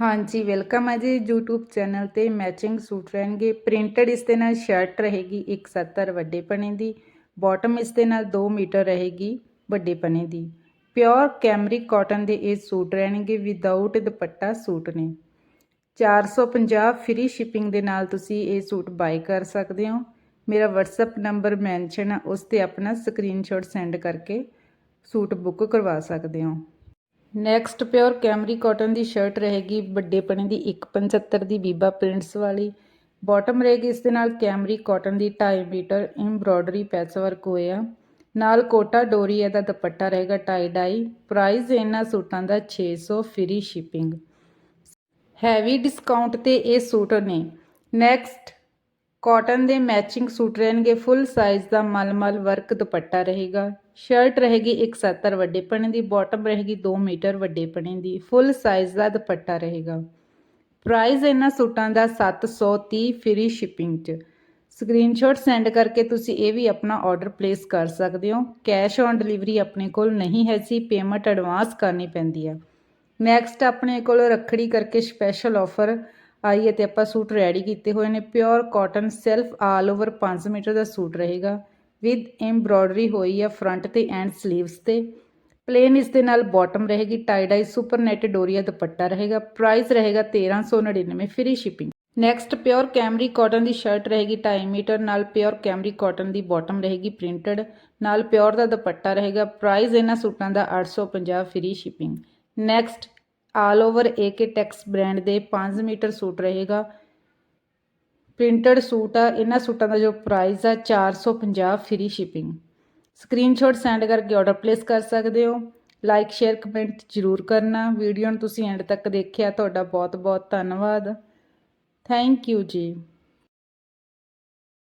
ਹਾਂਜੀ ਵੈਲਕਮ ਹੈ ਜੀ YouTube ਚੈਨਲ ਤੇ। ਮੈਚਿੰਗ ਸੂਟ ਰਹਿਣਗੇ। ਪ੍ਰਿੰਟਡ ਇਸ ਦੇ ਨਾਲ ਸ਼ਰਟ ਰਹੇਗੀ 170 ਵੱਡੇ ਪਣੇ ਦੀ। ਬਾਟਮ ਇਸ ਦੇ ਨਾਲ 2 ਮੀਟਰ ਰਹੇਗੀ, ਵੱਡੇ ਪਣੇ ਦੀ। ਪਿਓਰ ਕੈਮਰਿਕ ਕਾਟਨ ਦੇ ਇਹ ਸੂਟ ਰਹਿਣਗੇ ਵਿਦਆਊਟ ਦੁਪੱਟਾ ਸੂਟ ਨੇ। 450 ਫ੍ਰੀ ਸ਼ਿਪਿੰਗ ਦੇ ਨਾਲ ਤੁਸੀਂ ਇਹ ਸੂਟ ਬਾਈ ਕਰ ਸਕਦੇ ਹੋ। ਮੇਰਾ WhatsApp ਨੰਬਰ ਮੈਂਸ਼ਨ ਹੈ ਉਸ ਤੇ ਆਪਣਾ ਸਕਰੀਨਸ਼ਾਟ ਸੈਂਡ ਕਰਕੇ ਸੂਟ ਬੁੱਕ ਕਰਵਾ ਸਕਦੇ ਹੋ। ਨੈਕਸਟ ਪਿਓਰ ਕੈਮਰੀ ਕਾਟਨ ਦੀ ਸ਼ਰਟ ਰਹੇਗੀ ਵੱਡੇ ਪਣੇ ਦੀ 175 ਦੀ ਬੀਬਾ ਪ੍ਰਿੰਟਸ ਵਾਲੀ। ਬਾਟਮ ਰਹੇਗੀ ਇਸ ਦੇ ਨਾਲ ਕੈਮਰੀ ਕਾਟਨ ਦੀ 2.5 ਮੀਟਰ ਐਮਬ੍ਰੋਇਡਰੀ ਪੈਚ ਵਰਕ ਹੋਇਆ। ਨਾਲ ਕੋਟਾ ਡੋਰੀ ਇਹਦਾ ਦੁਪੱਟਾ ਰਹੇਗਾ ਟਾਈ ਡਾਈ ਪ੍ਰਾਈਸ ਇਹਨਾਂ ਸੂਟਾਂ ਦਾ 600 ਫ੍ਰੀ ਸ਼ਿਪਿੰਗ ਹੈਵੀ ਡਿਸਕਾਊਂਟ ਤੇ ਇਹ ਸੂਟ ਨੇ। ਨੈਕਸਟ ਕਾਟਨ ਦੇ ਮੈਚਿੰਗ ਸੂਟ ਰਹਿਣਗੇ, ਫੁੱਲ ਸਾਈਜ਼ ਦਾ ਮਲਮਲ ਵਰਕ ਦੁਪੱਟਾ ਰਹੇਗਾ। ਸ਼ਰਟ ਰਹੇਗੀ 170 ਵੱਡੇ ਪਣੇ ਦੀ ਬਾਟਮ ਰਹੇਗੀ 2 ਮੀਟਰ ਵੱਡੇ ਪਣੇ ਦੀ, ਫੁੱਲ ਸਾਈਜ਼ ਦਾ ਦੁਪੱਟਾ ਰਹੇਗਾ। ਪ੍ਰਾਈਸ ਇਹਨਾਂ ਸੂਟਾਂ ਦਾ 730 ਫ੍ਰੀ ਸ਼ਿਪਿੰਗ 'ਚ। ਸਕਰੀਨਸ਼ਾਟ ਸੈਂਡ ਕਰਕੇ ਤੁਸੀਂ ਇਹ ਵੀ ਆਪਣਾ ਆਰਡਰ ਪਲੇਸ ਕਰ ਸਕਦੇ ਹੋ। ਕੈਸ਼ ਔਨ ਡਿਲੀਵਰੀ ਆਪਣੇ ਕੋਲ ਨਹੀਂ ਹੈ ਸੀ ਪੇਮੈਂਟ ਐਡਵਾਂਸ ਕਰਨੀ ਪੈਂਦੀ ਆ। ਨੈਕਸਟ ਆਪਣੇ ਕੋਲ ਰੱਖੜੀ ਕਰਕੇ ਸਪੈਸ਼ਲ ਆਫਰ ਆਈ ਹੈ ਤੇ ਆਪਾਂ ਸੂਟ ਰੈਡੀ ਕੀਤੇ ਹੋਏ ਨੇ। Pure cotton self all over 5 metre ਦਾ ਸੂਟ ਰਹੇਗਾ। ਵਿਦ ਐਮਬ੍ਰੋਇਡਰੀ ਹੋਈ ਹੈ ਫਰੰਟ ਤੇ ਐਂਡ ਸਲੀਵਸ ਤੇ। ਪਲੇਨ ਇਸ ਦੇ ਨਾਲ ਬਾਟਮ ਰਹੇਗੀ। Tie dye super net ਡੋਰੀਆ dupatta ਰਹੇਗਾ। ਪ੍ਰਾਈਸ ਰਹੇਗਾ 1399 free shipping next pure cambric cotton ਦੀ ਸ਼ਰਟ ਰਹੇਗੀ 2.5 ਮੀਟਰ। ਨਾਲ ਪਿਓਰ ਕੈਮਰੀ ਕਾਟਨ ਦੀ ਬਾਟਮ ਰਹੇਗੀ ਪ੍ਰਿੰਟਡ ਨਾਲ ਪਿਓਰ ਦਾ ਦੁਪੱਟਾ ਰਹੇਗਾ। ਪ੍ਰਾਈਸ ਇਹਨਾਂ ਸੂਟਾਂ ਦਾ 850 free shipping next all over ਏਕੇ ਟੈਕਸ ਬ੍ਰਾਂਡ ਦੇ 5 ਮੀਟਰ ਸੂਟ ਰਹੇਗਾ। ਪ੍ਰਿੰਟਡ ਸੂਟ ਆ, ਇਹਨਾਂ ਸੂਟਾਂ ਦਾ ਜੋ ਪ੍ਰਾਈਸ ਆ 450 ਫ੍ਰੀ ਸ਼ਿਪਿੰਗ। ਸਕਰੀਨਸ਼ਾਟ ਸੈਂਡ ਕਰਕੇ ਆਰਡਰ ਪਲੇਸ ਕਰ ਸਕਦੇ ਹੋ। ਲਾਈਕ, ਸ਼ੇਅਰ, ਕਮੈਂਟ ਜ਼ਰੂਰ ਕਰਨਾ। ਵੀਡੀਓ ਨੂੰ ਤੁਸੀਂ ਐਂਡ ਤੱਕ ਦੇਖਿਆ, ਤੁਹਾਡਾ ਬਹੁਤ ਬਹੁਤ ਧੰਨਵਾਦ। ਥੈਂਕ ਯੂ ਜੀ।